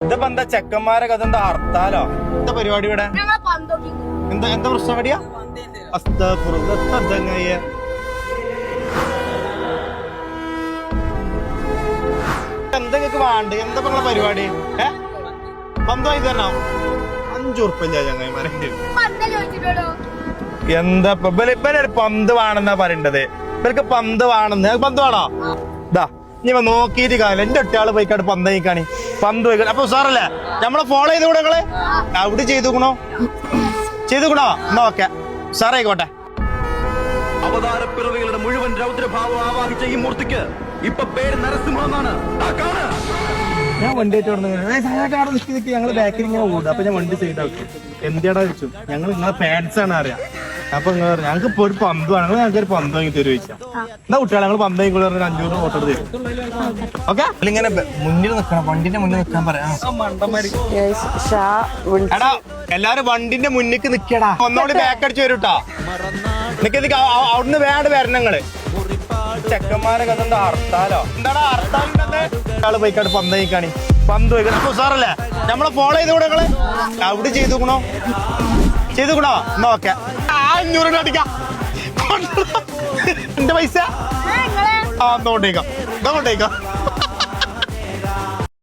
ഇതിപ്പോ എന്താ ചെക്കന്മാരെ കഥ എന്താ ഹർത്താലോ? എന്താ പരിപാടി ഇവിടെ? പന്തോക്കി. എന്താ എന്താ പ്രശ്നം പടിയാ എത്താ എന്താ നിങ്ങക്ക് വേണ്ട എന്താ നിങ്ങളെ പരിപാടി? ഏ? പന്ത് വാങ്ങി തരണം അഞ്ചു ഉറുപ്പില്ല ചങ്ങായിമാരെ എന്താ ഇപ്പൊ ഇവർ പന്ത് വേണമെന്നാ പറയണ്ടത്? ഇവർക്ക് പന്ത് വേണമെന്ന് പന്ത് വേണോ? ഇതാ ഇനി ഇവ നോക്കിയിട്ട് കാണില്ല എന്റെ ഒറ്റയാൾ പോയിക്കാട് പന്ത് കഴിക്കാണ്. പന്ത് പോയിക്കാണ് അപ്പൊ സാറല്ലേ നമ്മളെ ഫോളോ ചെയ്ത് കൂടെ നിങ്ങൾ? അവിടെ ചെയ്തു ഗുണോ ചെയ്തു ഗുണോ എന്നാ ഓക്കെ. സാറായിക്കോട്ടെ അവതാരപ്പിറവികളുടെ മുഴുവൻ രൗദ്രഭാവം ആവാഹിച്ച ഈ മൂർത്തിക്ക് ഇപ്പൊ പേര് നരസിംഹം എന്നാണ്. ഞാൻ വണ്ടി ആയിട്ട് ഞങ്ങൾ ബാക്കിൽ ഇങ്ങനെ ഓടും. അപ്പൊ ഞാൻ വണ്ടി സൈഡ് ആക്കും. എന്തിയാടാ ചോദിച്ചു? ഞങ്ങൾ നിങ്ങളെ പാൻസ് ആണ് അറിയാം. അപ്പൊ നിങ്ങൾ പറഞ്ഞു ഞങ്ങൾക്ക് ഇപ്പൊ ഒരു പന്ത് വേണം. ഞങ്ങൾക്ക് ഒരു പന്ത് വാങ്ങി തരുമോ ചോദിച്ചാൽ എന്നാ കുട്ടികളെ ഞങ്ങൾ പന്ത് വാങ്ങി പറഞ്ഞ അഞ്ഞൂറ് ഫോട്ടോ തരും. ഓക്കെ? ഇങ്ങനെ മുന്നിൽ നിൽക്കണം വണ്ടിന്റെ മുന്നിൽ നിൽക്കാൻ പറയാം. എടാ എല്ലാരും വണ്ടിന്റെ മുന്നിക്ക് നിക്കടാ. ഒന്നോടി ബാക്ക് അടിച്ച് വരൂട്ടാ. നിക്ക് അവിടുന്ന് വേണ്ട വരണങ്ങൾ. ചെക്കന്മാരെ കഥ എന്താ ഹർത്താലോ? എന്താടാ ഹർത്താലിന്റെ ആൾ പോയിക്കാട് പന്ത് കഴിക്കാണി പന്ത് പോയിക്കാണ് അപ്പൊ സാറല്ലേ നമ്മളെ ഫോളോ ചെയ്ത് കൂടെ അവിടെ ചെയ്തു ചെയ്തു ഗുണോ എന്നാ ഓക്കെ. അഞ്ഞൂറ് അടിക്കാം. എന്റെ പൈസ? ആ എന്നാ കൊണ്ടേക്കാം എന്നാ കൊണ്ടേക്കാം